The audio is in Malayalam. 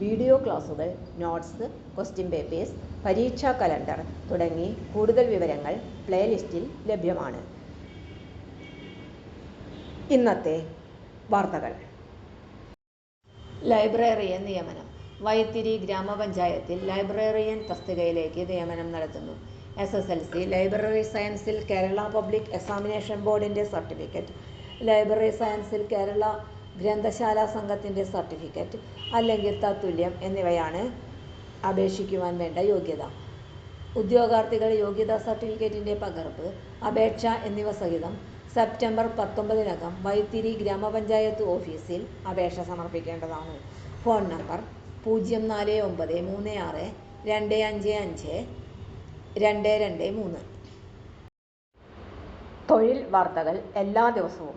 വീഡിയോ ക്ലാസുകൾ നോട്ട്സ് ക്വസ്റ്റ്യൻ പേപ്പേഴ്സ് പരീക്ഷാ കലണ്ടർ തുടങ്ങി കൂടുതൽ വിവരങ്ങൾ പ്ലേലിസ്റ്റിൽ ലഭ്യമാണ്. ഇന്നത്തെ വാർത്തകൾ. ലൈബ്രറിയൻ നിയമനം. വൈത്തിരി ഗ്രാമപഞ്ചായത്തിൽ ലൈബ്രറിയൻ തസ്തികയിലേക്ക് നിയമനം നടത്തുന്നു. S S L C library സയൻസിൽ കേരള പബ്ലിക് എക്സാമിനേഷൻ ബോർഡിന്റെ സർട്ടിഫിക്കറ്റ്. ലൈബ്രറി സയൻസിൽ കേരള ഗ്രന്ഥശാല സംഘത്തിന്റെ സർട്ടിഫിക്കറ്റ് അല്ലെങ്കിൽ തത്തുല്യം എന്നിവയാണ് അപേക്ഷിക്കുവാൻ വേണ്ട യോഗ്യത. ഉദ്യോഗാർത്ഥികൾ യോഗ്യതാ സർട്ടിഫിക്കറ്റിന്റെ പകർപ്പ് അപേക്ഷ എന്നിവ സഹിതം സെപ്റ്റംബർ പത്തൊമ്പതിനകം വൈത്തിരി ഗ്രാമപഞ്ചായത്ത് ഓഫീസിൽ അപേക്ഷ സമർപ്പിക്കേണ്ടതാണ്. ഫോൺ നമ്പർ പൂജ്യം നാല് ഒമ്പത് മൂന്ന് ആറ് രണ്ട് അഞ്ച് അഞ്ച് രണ്ട് രണ്ട് മൂന്ന്. തൊഴിൽ വാർത്തകൾ എല്ലാ ദിവസവും